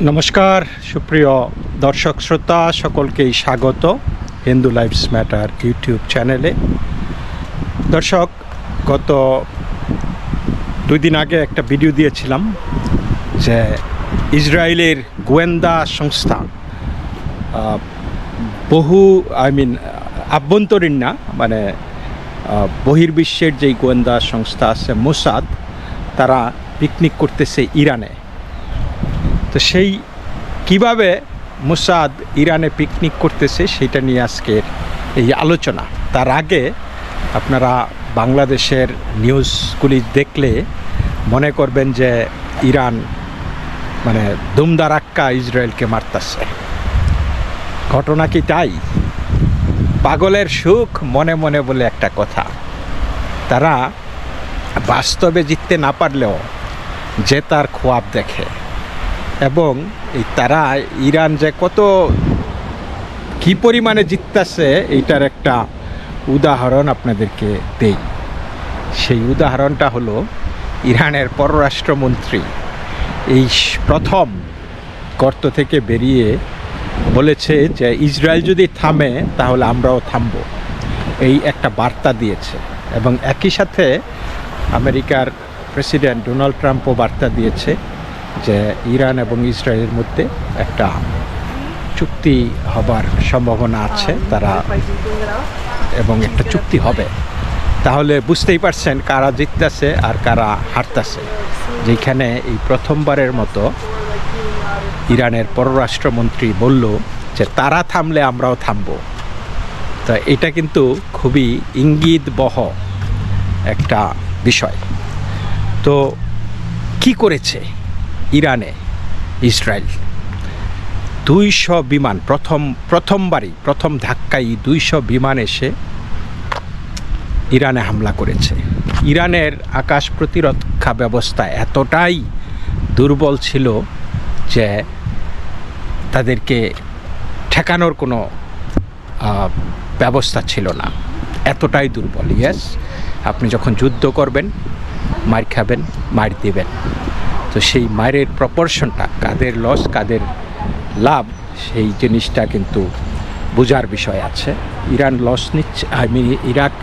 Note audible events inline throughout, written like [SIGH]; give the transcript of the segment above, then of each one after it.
নমস্কার, সুপ্রিয় দর্শক শ্রোতা, সকলকেই স্বাগত হিন্দু লাইফস ম্যাটার ইউটিউব চ্যানেলে। দর্শক, গত দুই দিন আগে একটা ভিডিও দিয়েছিলাম যে ইসরায়েলের গোয়েন্দা সংস্থা বহু, আই মিন আভ্যন্তরীণ না মানে বহির্বিশ্বের যেই গোয়েন্দা সংস্থা আছে মোসাদ, তারা পিকনিক করতেছে ইরানে। তো সেই কীভাবে মোসাদ ইরানে পিকনিক করতেছে সেটা নিয়ে আজকের এই আলোচনা। তার আগে আপনারা বাংলাদেশের নিউজগুলি দেখলে মনে করবেন যে ইরান মানে দুমদারাক্কা ইসরায়েলকে মারতাছে। ঘটনা কি তাই? পাগলের সুখ মনে মনে বলে একটা কথা। তারা বাস্তবে জিততে না পারলেও জেতার খোয়াব দেখে। এবং তারা, ইরান যে কত, কি পরিমাণে জিততেছে, এইটার একটা উদাহরণ আপনাদেরকে দেই। সেই উদাহরণটা হলো ইরানের পররাষ্ট্রমন্ত্রী। এই প্রথম গর্ত থেকে বেরিয়ে বলেছে যে, ইসরায়েল যদি থামে, তাহলে আমরাও থামব। এই একটা বার্তা দিয়েছে। এবং একই সাথে আমেরিকার প্রেসিডেন্ট ডোনাল্ড ট্রাম্পও বার্তা দিয়েছে। যে ইরান এবং ইসরায়েলের মধ্যে একটা চুক্তি হবার সম্ভাবনা আছে, তারা এবং একটা চুক্তি হবে। তাহলে বুঝতেই পারছেন কারা জিততেছে আর কারা হারতেছে। যেখানে এই প্রথমবারের মতো ইরানের পররাষ্ট্রমন্ত্রী বলল যে, তারা থামলে আমরাও থামবো। তো এটা কিন্তু খুবই ইঙ্গিতবহ একটা বিষয়। তো কি করেছে? ইরানে, ইসরায়েল। দুইশো বিমান, প্রথম, প্রথমবারই, প্রথম ধাক্কায় দুইশো বিমান এসে ইরানে হামলা করেছে। ইরানের আকাশ প্রতিরক্ষা ব্যবস্থা এতটাই দুর্বল ছিল যে তাদেরকে ঠেকানোর কোনো ব্যবস্থা ছিল না। এতটাই দুর্বল, ইয়েস। আপনি যখন যুদ্ধ করবেন, মার খাবেন, মার দিবেন। তো সেই মায়ের প্রপোর্শনটা কাদের লস কাদের লাভ, সেই জিনিসটা কিন্তু বোঝার বিষয় আছে। ইরান লস নিচ্ছে I mean Iraq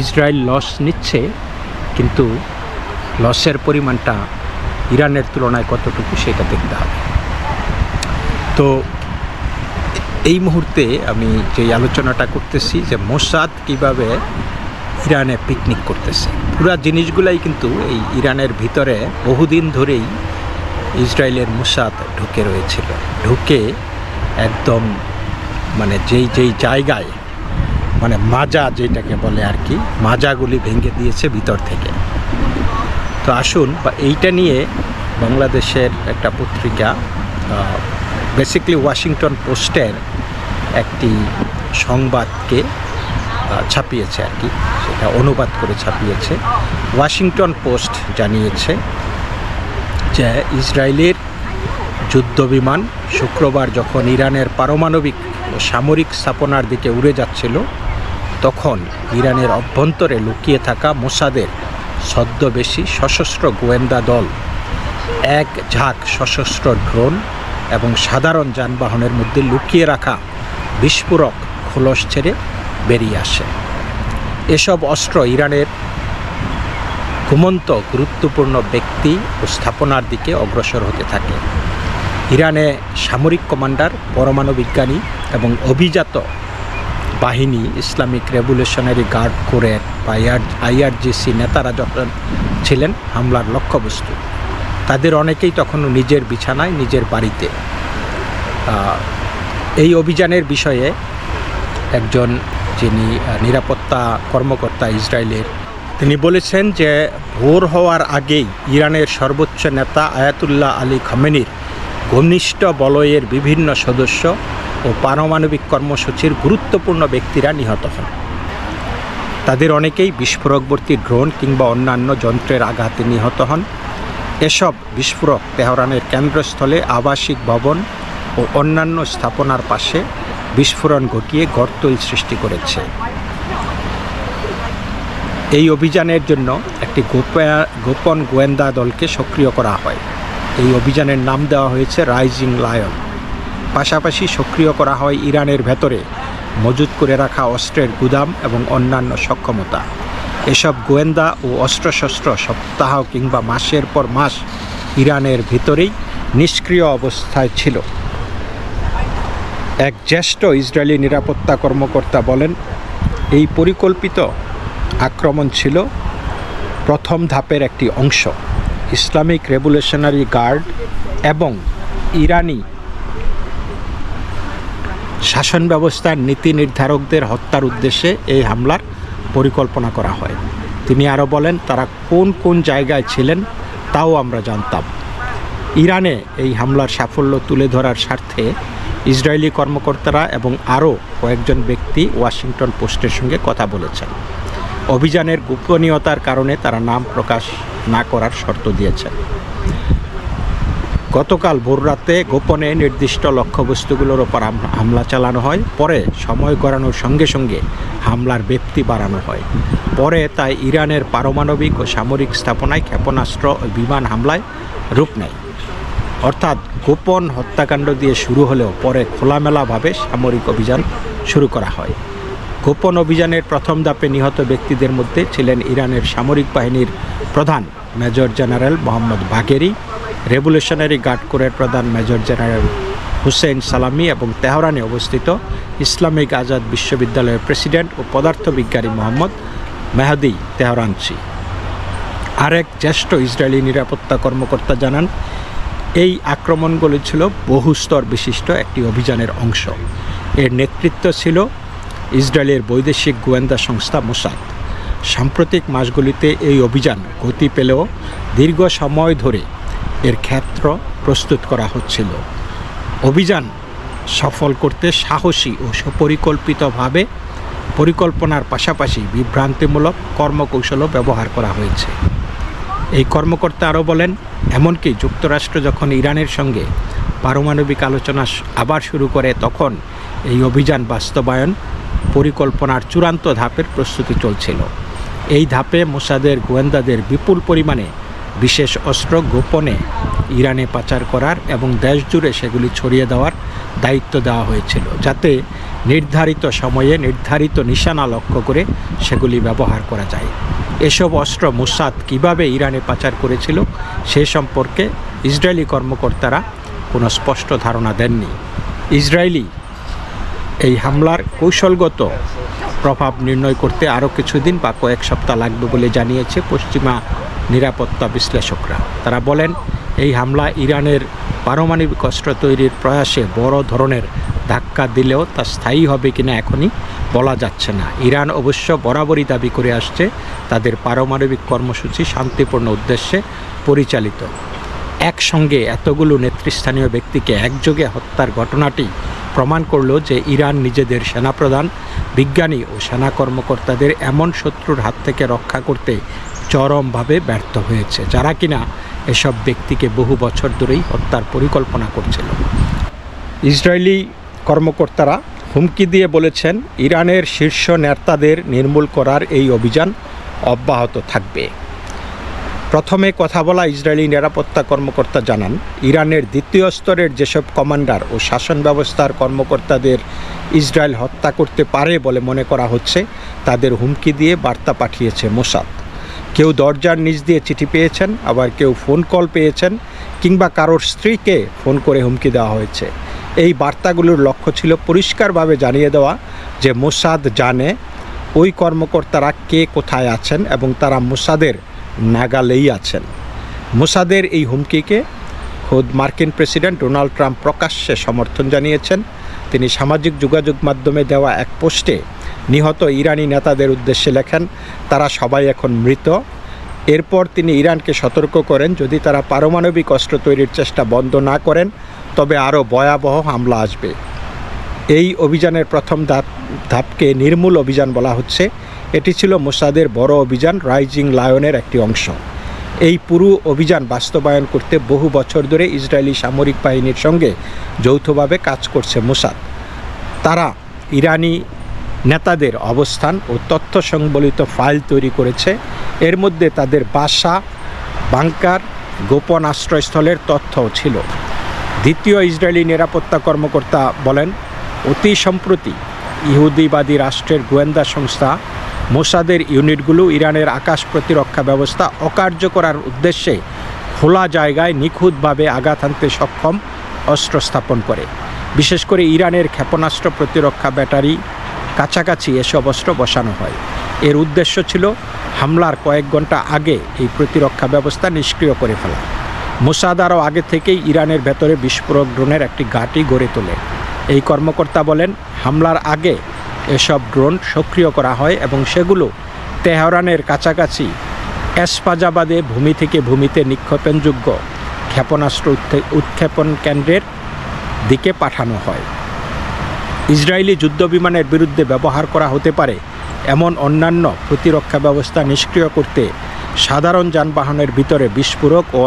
Israel loss নিচ্ছে, কিন্তু লসের পরিমাণটা ইরানের তুলনায় কতটুকু সেটা দেখতে হবে। তো এই মুহূর্তে আমি যে আলোচনাটা করতেছি যে মোসাদ কীভাবে ইরানে পিকনিক করতেছে। পুরা জিনিসগুলাই কিন্তু এই ইরানের ভিতরে বহুদিন ধরেই ইসরায়েলের মোসাদ ঢুকে রয়েছিল। ঢুকে একদম মানে যেই যেই জায়গায় মানে মাজা যেটাকে বলে আর কি, মাজাগুলি ভেঙে দিয়েছে ভিতর থেকে। তো আসুন, বা এইটা নিয়ে বাংলাদেশের একটা পত্রিকা বেসিকলি ওয়াশিংটন পোস্টের একটি সংবাদকে ছাপিয়েছে আর কি। সেটা অনুবাদ করে ছাপিয়েছে। ওয়াশিংটন পোস্ট জানিয়েছে যে ইসরায়েলের যুদ্ধবিমান শুক্রবার যখন ইরানের পারমাণবিক ও সামরিক স্থাপনার দিকে উড়ে যাচ্ছিল, তখন ইরানের অভ্যন্তরে লুকিয়ে থাকা মোসাদের ছদ্মবেশী সশস্ত্র গোয়েন্দা দল, এক ঝাঁক সশস্ত্র ড্রোন এবং সাধারণ যানবাহনের মধ্যে লুকিয়ে রাখা বিস্ফোরক খোলস ছেড়ে বেরিয়ে আসে। এসব অস্ত্র ইরানের ঘুমন্ত, গুরুত্বপূর্ণ ব্যক্তি ও স্থাপনার দিকে অগ্রসর হতে থাকে। ইরানে সামরিক কমান্ডার, পরমাণু বিজ্ঞানী এবং অভিজাত বাহিনী, ইসলামিক রেভলিউশনারি গার্ড কোরের বা আইআরজিসি নেতারা যখন ছিলেন, হামলার লক্ষ্যবস্তু। তাদের অনেকেই তখনও নিজের বিছানায় নিজের বাড়িতে। এই অভিযানের বিষয়ে একজন যিনি নিরাপত্তা কর্মকর্তা ইসরায়েলের, তিনি বলেছেন যে ভোর হওয়ার আগেই ইরানের সর্বোচ্চ নেতা আয়াতুল্লাহ আলী খামেনির ঘনিষ্ঠ বলয়ের বিভিন্ন সদস্য ও পারমাণবিক কর্মসূচির গুরুত্বপূর্ণ ব্যক্তিরা নিহত হন। তাদের অনেকেই বিস্ফোরকবর্তী ড্রোন কিংবা অন্যান্য যন্ত্রের আঘাতে নিহত হন। এসব বিস্ফোরক তেহরানের কেন্দ্রস্থলে আবাসিক ভবন ও অন্যান্য স্থাপনার পাশে বিস্ফোরণ ঘটিয়ে গর্তই সৃষ্টি করেছে। এই অভিযানের জন্য একটি গোপা- গোপন গোয়েন্দা দলকে সক্রিয় করা হয়। এই অভিযানের নাম দেওয়া হয়েছে রাইজিং লায়ন। পাশাপাশি সক্রিয় করা হয় ইরানের ভেতরে, মজুত করে রাখা অস্ত্রের গুদাম এবং অন্যান্য সক্ষমতা। এসব গোয়েন্দা ও অস্ত্রশস্ত্র সপ্তাহ কিংবা মাসের পর মাস ইরানের ভিতরেই নিষ্ক্রিয় অবস্থায় ছিল। এক জ্যেষ্ঠ ইসরায়েলি নিরাপত্তা কর্মকর্তা বলেন, এই পরিকল্পিত আক্রমণ ছিল প্রথম ধাপের একটি অংশ। ইসলামিক রেভলিউশনারি গার্ড এবং ইরানি শাসন ব্যবস্থার নীতি নির্ধারকদের হত্যার উদ্দেশ্যে এই হামলার পরিকল্পনা করা হয়। তিনি আরও বলেন, তারা কোন কোন জায়গায় ছিলেন তাও আমরা জানতাম। ইরানে এই হামলার সাফল্য তুলে ধরার স্বার্থে ইসরায়েলি কর্মকর্তারা এবং আরও কয়েকজন ব্যক্তি ওয়াশিংটন পোস্টের সঙ্গে কথা বলেছেন। অভিযানের গোপনীয়তার কারণে তারা নাম প্রকাশ না করার শর্ত দিয়েছেন। গতকাল ভোররাতে গোপনে নির্দিষ্ট লক্ষ্যবস্তুগুলোর ওপর হামলা চালানো হয়, পরে সময় গড়ানোর সঙ্গে সঙ্গে হামলার ব্যক্তি বাড়ানো হয়। পরে তাই ইরানের পারমাণবিক ও সামরিক স্থাপনায় ক্ষেপণাস্ত্র ও বিমান হামলায় রূপ নেয়। অর্থাৎ গোপন হত্যাকাণ্ড দিয়ে শুরু হলেও পরে খোলামেলাভাবে সামরিক অভিযান শুরু করা হয়। গোপন অভিযানের প্রথম ধাপে নিহত ব্যক্তিদের মধ্যে ছিলেন ইরানের সামরিক বাহিনীর প্রধান major general Mohammad Bagheri revolutionary guard কোরের প্রধান মেজর জেনারেল হুসেন সালামি এবং তেহরানে অবস্থিত ইসলামিক আজাদ বিশ্ববিদ্যালয়ের প্রেসিডেন্ট ও পদার্থবিজ্ঞানী মোহাম্মদ মেহাদি তেহরানসি আরেক জ্যেষ্ঠ ইসরায়েলি নিরাপত্তা কর্মকর্তা জানান এই আক্রমণগুলি ছিল বহুস্তর বিশিষ্ট একটি অভিযানের অংশ। এর নেতৃত্ব ছিল ইসরায়েলের বৈদেশিক গোয়েন্দা সংস্থা মোসাদ। সাম্প্রতিক মাসগুলিতে এই অভিযান গতি পেলেও দীর্ঘ সময় ধরে এর ক্ষেত্র প্রস্তুত করা হচ্ছিল। অভিযান সফল করতে সাহসী ও সুপরিকল্পিতভাবে পরিকল্পনার পাশাপাশি বিভ্রান্তিমূলক কর্মকৌশলও ব্যবহার করা হয়েছে। এই কর্মকর্তা আরও বলেন এমনকি যুক্তরাষ্ট্র যখন ইরানের সঙ্গে পারমাণবিক আলোচনা আবার শুরু করে, তখন এই অভিযান বাস্তবায়ন পরিকল্পনার চূড়ান্ত ধাপের প্রস্তুতি চলছিল। এই ধাপে মোসাদের গোয়েন্দাদের বিপুল পরিমাণে বিশেষ অস্ত্র গোপনে ইরানে পাচার করার এবং দেশ জুড়ে সেগুলি ছড়িয়ে দেওয়ার দায়িত্ব দেওয়া হয়েছিল, যাতে নির্ধারিত সময়ে নির্ধারিত নিশানা লক্ষ্য করে সেগুলি ব্যবহার করা যায়। এসব অস্ত্র মুসাদ কীভাবে ইরানে পাচার করেছিল সে সম্পর্কে ইসরায়েলি কর্মকর্তারা কোনো স্পষ্ট ধারণা দেননি। ইসরায়েলি এই হামলার কৌশলগত প্রভাব নির্ণয় করতে আরও কিছুদিন বা কয়েক সপ্তাহ লাগবে বলে জানিয়েছে পশ্চিমা নিরাপত্তা বিশ্লেষকরা। তারা বলেন, এই হামলা ইরানের পারমাণবিক অস্ত্র তৈরির প্রয়াসে বড় ধরনের ধাক্কা দিলেও তা স্থায়ী হবে কিনা এখনই বলা যাচ্ছে না। ইরান অবশ্য বরাবরই দাবি করে আসছে, তাদের পারমাণবিক কর্মসূচি শান্তিপূর্ণ উদ্দেশ্যে পরিচালিত। একসঙ্গে এতগুলো নেতৃস্থানীয় ব্যক্তিকে একযোগে হত্যার ঘটনাটি প্রমাণ করল যে ইরান নিজেদের সেনাপ্রধান, বিজ্ঞানী ও সেনা কর্মকর্তাদের এমন শত্রুর হাত থেকে রক্ষা করতে চরমভাবে ব্যর্থ হয়েছে, যারা কিনা এসব ব্যক্তিকে বহু বছর ধরেই হত্যার পরিকল্পনা করছিল। ইসরায়েলি কর্মকর্তারা হুমকি দিয়ে বলেছেন, ইরানের শীর্ষ নেতাদের নির্মূল করার এই অভিযান অব্যাহত থাকবে। প্রথমে কথা বলা ইসরায়েলি নিরাপত্তা কর্মকর্তা জানান, ইরানের দ্বিতীয় স্তরের যেসব কমান্ডার ও শাসন ব্যবস্থার কর্মকর্তাদের ইসরায়েল হত্যা করতে পারে বলে মনে করা হচ্ছে, তাদের হুমকি দিয়ে বার্তা পাঠিয়েছে মোসাদ। কেউ দরজার নিচ দিয়ে চিঠি পেয়েছেন, আবার কেউ ফোন কল পেয়েছেন কিংবা কারোর স্ত্রীকে ফোন করে হুমকি দেওয়া হয়েছে। এই বার্তাগুলোর লক্ষ্য ছিল পরিষ্কারভাবে জানিয়ে দেওয়া যে মোসাদ জানে ওই কর্মকর্তারা কে কোথায় আছেন এবং তারা মোসাদের নাগালেই আছেন। মোসাদের এই হুমকিকে খোদ মার্কিন প্রেসিডেন্ট ডোনাল্ড ট্রাম্প প্রকাশ্যে সমর্থন জানিয়েছেন। তিনি সামাজিক যোগাযোগ মাধ্যমে দেওয়া এক পোস্টে নিহত ইরানি নেতাদের উদ্দেশ্যে লেখেন, তারা সবাই এখন মৃত। এরপর তিনি ইরানকে সতর্ক করেন, যদি তারা পারমাণবিক অস্ত্র তৈরির চেষ্টা বন্ধ না করেন, তবে আরও ভয়াবহ হামলা আসবে। এই অভিযানের প্রথম ধাপ, ধাপকে নির্মূল অভিযান বলা হচ্ছে। এটি ছিল মোসাদের বড় অভিযান, রাইজিং লায়নের একটি অংশ। এই পুরো অভিযান বাস্তবায়ন করতে বহু বছর ধরে ইসরায়েলি সামরিক বাহিনীর সঙ্গে যৌথভাবে কাজ করছে মোসাদ। তারা ইরানি নেতাদের অবস্থান ও তথ্য সংবলিত ফাইল তৈরি করেছে। এর মধ্যে তাদের বাসা, বাংকার, গোপন আশ্রয়স্থলের তথ্যও ছিল। দ্বিতীয় ইসরায়েলি নিরাপত্তা কর্মকর্তা বলেন, অতি সম্প্রতি ইহুদিবাদী রাষ্ট্রের গোয়েন্দা সংস্থা মোসাদের ইউনিটগুলো ইরানের আকাশ প্রতিরক্ষা ব্যবস্থা অকার্য করার উদ্দেশ্যে খোলা জায়গায় নিখুঁতভাবে আঘাত হানতে সক্ষম অস্ত্র স্থাপন করে। বিশেষ করে ইরানের ক্ষেপণাস্ত্র প্রতিরক্ষা ব্যাটারি কাছাকাছি এসব অস্ত্র বসানো হয়। এর উদ্দেশ্য ছিল হামলার কয়েক ঘণ্টা আগে এই প্রতিরক্ষা ব্যবস্থা নিষ্ক্রিয় করে ফেলা। মোসাদ আরও আগে থেকেই ইরানের ভেতরে বিস্ফোরক ড্রোনের একটি ঘাঁটি গড়ে তোলে। এই কর্মকর্তা বলেন, হামলার আগে এসব ড্রোন সক্রিয় করা হয় এবং সেগুলো তেহরানের কাছাকাছি এসপাজাবাদে ভূমি থেকে ভূমিতে নিক্ষেপণযোগ্য ক্ষেপণাস্ত্র উৎক্ষে- উৎক্ষেপণ কেন্দ্রের দিকে পাঠানো হয়। ইসরায়েলি যুদ্ধবিমানের বিরুদ্ধে ব্যবহার করা হতে পারে এমন অন্যান্য প্রতিরক্ষা ব্যবস্থা নিষ্ক্রিয় করতে সাধারণ যানবাহনের ভিতরে বিস্ফোরক ও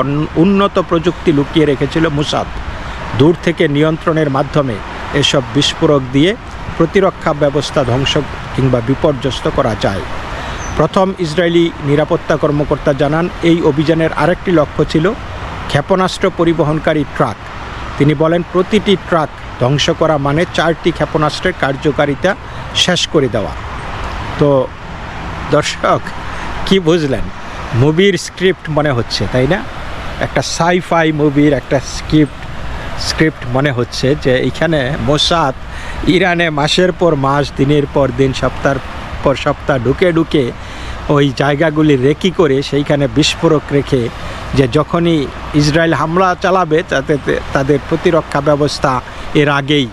উন্নত প্রযুক্তি লুকিয়ে রেখেছিল মুসাদ। দূর থেকে নিয়ন্ত্রণের মাধ্যমে এসব বিস্ফোরক দিয়ে প্রতিরক্ষা ব্যবস্থা ধ্বংস কিংবা বিপর্যস্ত করা যায়। প্রথম ইসরায়েলি নিরাপত্তা কর্মকর্তা জানান, এই অভিযানের আরেকটি লক্ষ্য ছিল ক্ষেপণাস্ত্র পরিবহনকারী ট্রাক। তিনি বলেন, প্রতিটি ট্রাক ধ্বংস করা মানে চারটি ক্ষেপণাস্ত্রের কার্যকারিতা শেষ করে দেওয়া। তো দর্শক, কি বুঝলেন? মুভির স্ক্রিপ্ট মনে হচ্ছে, তাই না? একটা সাইফাই মুভির একটা স্ক্রিপ্ট স্ক্রিপ্ট মনে হচ্ছে যে এইখানে মোসাদ ইরানে মাসের পর মাস, দিনের পর দিন সপ্তাহ পর সপ্তাহ ঢুকে ঢুকে ওই জায়গাগুলি রেকি করে সেইখানে বিস্ফোরক রেখে যে যখনই ইসরায়েল হামলা চালাবে, তাতে তাদের প্রতিরক্ষা ব্যবস্থা এর আগেই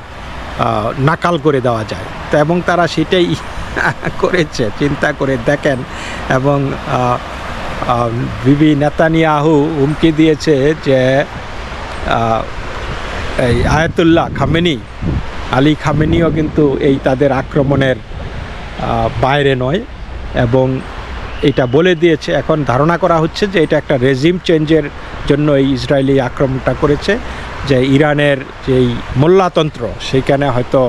নাকাল করে দেওয়া যায়। তো এবং তারা সেটাই [LAUGHS] করেছে, চিন্তা করে দেখেন এবং বিবি নেতানিয়াহু হুমকি দিয়েছে যে এই আয়াতুল্লাহ খামেনি, আলী খামেনিও কিন্তু এই তাদের আক্রমণের বাইরে নয় এবং এটা বলে দিয়েছে, এখন ধারণা করা হচ্ছে যে এটা একটা রেজিম চেঞ্জের জন্য এই ইসরায়েলি আক্রমণটা করেছে। যে ইরানের যেই মোল্লাতন্ত্র সেইখানে হয়তো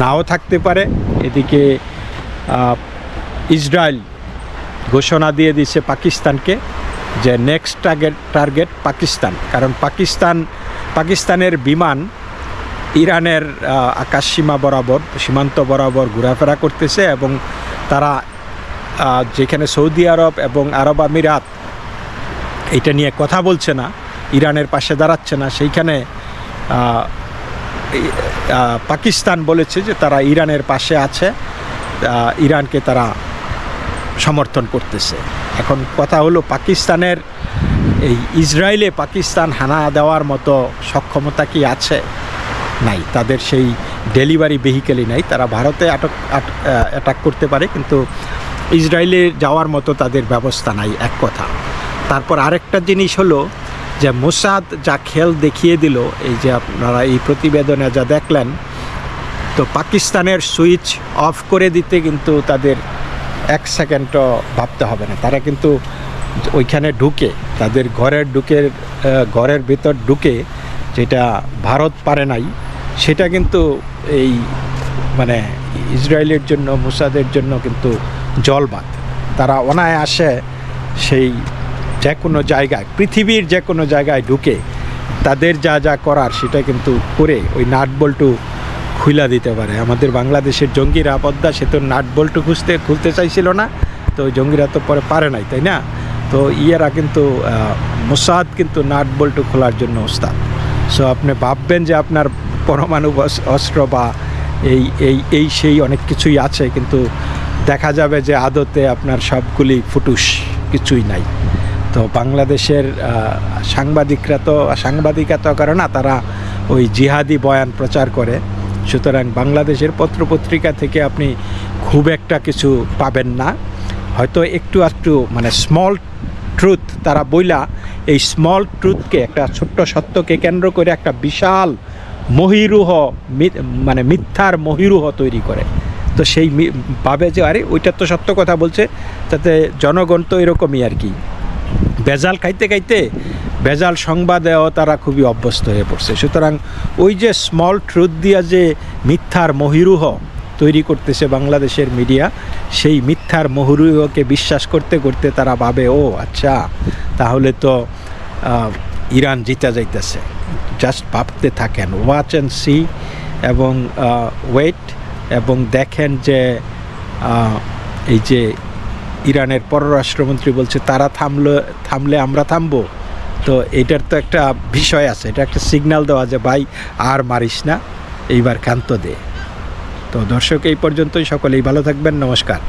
নাও থাকতে পারে। এদিকে ইসরায়েল ঘোষণা দিয়ে দিয়েছে পাকিস্তানকে যে নেক্সট টার্গেট টার্গেট পাকিস্তান। কারণ পাকিস্তান পাকিস্তানের বিমান ইরানের আহ, আকাশসীমা বরাবর সীমান্ত বরাবর ঘোরাফেরা করতেছে এবং তারা যেখানে সৌদি আরব এবং আরব আমিরাত এটা নিয়ে কথা বলছে না। ইরানের পাশে দাঁড়াচ্ছে না, সেইখানে পাকিস্তান বলেছে যে তারা ইরানের পাশে আছে ইরানকে তারা সমর্থন করতেছে। এখন কথা হলো পাকিস্তানের এই ইসরায়েলে পাকিস্তান হানা দেওয়ার মতো সক্ষমতা কি আছে? নাই, তাদের সেই ডেলিভারি ভেহিকেলই নাই, তারা ভারতে আটক অ্যাটাক করতে পারে, কিন্তু ইসরায়েলে যাওয়ার মতো তাদের ব্যবস্থা নাই, এক কথা। তারপর আরেকটা জিনিস হলো যে মোসাদ যা খেল দেখিয়ে দিল, এই যে আপনারা এই প্রতিবেদনে যা দেখলেন, তো পাকিস্তানের সুইচ অফ করে দিতে কিন্তু তাদের এক সেকেন্ডও ভাবতে হবে না। তারা কিন্তু ওইখানে ঢুকে, তাদের ঘরের ঢুকে ঘরের ভিতর ঢুকে যেটা ভারত পারে নাই, সেটা কিন্তু এই মানে ইসরায়েলের জন্য, মুসাদের জন্য কিন্তু জলবাদ তারা অনায়াসে সেই যে কোনো জায়গায়, পৃথিবীর যে কোনো জায়গায় ঢুকে তাদের যা যা করার সেটা কিন্তু করে ওই নাট বল্টু খুইলা দিতে পারে। আমাদের বাংলাদেশের জঙ্গিরা পদ্মা সেতুর নাট বল্টু খুঁজতে, খুলতে চাইছিল না, তো জঙ্গিরা তো পরে পারে নাই, তাই না? তো ইয়েরা কিন্তু মোসাদ কিন্তু নাট বল্টু খোলার জন্য ওস্তাদ। সো আপনি ভাববেন যে আপনার পরমাণু অস্ত্র বা এই এই এই সেই অনেক কিছুই আছে, কিন্তু দেখা যাবে যে আদতে আপনার সবগুলি ফুটুস কিছুই নাই। তো বাংলাদেশের সাংবাদিকরা তো সাংবাদিকরা তো করে না, তারা ওই জিহাদি বয়ান প্রচার করে। সুতরাং বাংলাদেশের পত্রপত্রিকা থেকে আপনি খুব একটা কিছু পাবেন না। হয়তো একটু একটু মানে স্মল ট্রুথ তারা বইলা, এই স্মল ট্রুথকে একটা ছোট্ট সত্যকে কেন্দ্র করে একটা বিশাল মহিরুহ মানে মিথ্যার মহিরুহ তৈরি করে। তো সেই ভাবে যে, আরে, ওইটা তো সত্য কথা বলছে, তাতে জনগণ তো এরকমই আর কি। ভেজাল খাইতে খাইতে ভেজাল সংবাদেও তারা খুবই অভ্যস্ত হয়ে পড়ছে। সুতরাং ওই যে স্মল ট্রুথ দিয়া যে মিথ্যার মহিরুহ তৈরি করতেছে বাংলাদেশের মিডিয়া, সেই মিথ্যার মহুরুহকে বিশ্বাস করতে করতে তারা ভাবে, ও আচ্ছা তাহলে তো ইরান জিতা যাইতেছে। জাস্ট ভাবতে থাকেন ওয়াচ অ্যান্ড সি এবং ওয়েট এবং দেখেন যে এই যে ইরানের পররাষ্ট্রমন্ত্রী বলছে, তারা থামলে থামলে আমরা থামবো। তো এটার তো একটা বিষয় আছে, এটা একটা সিগনাল দেওয়া যে, ভাই, আর মারিস না, এইবার ক্ষান্ত দে। তো দর্শক, এই পর্যন্তই, সকলেই ভালো থাকবেন, নমস্কার।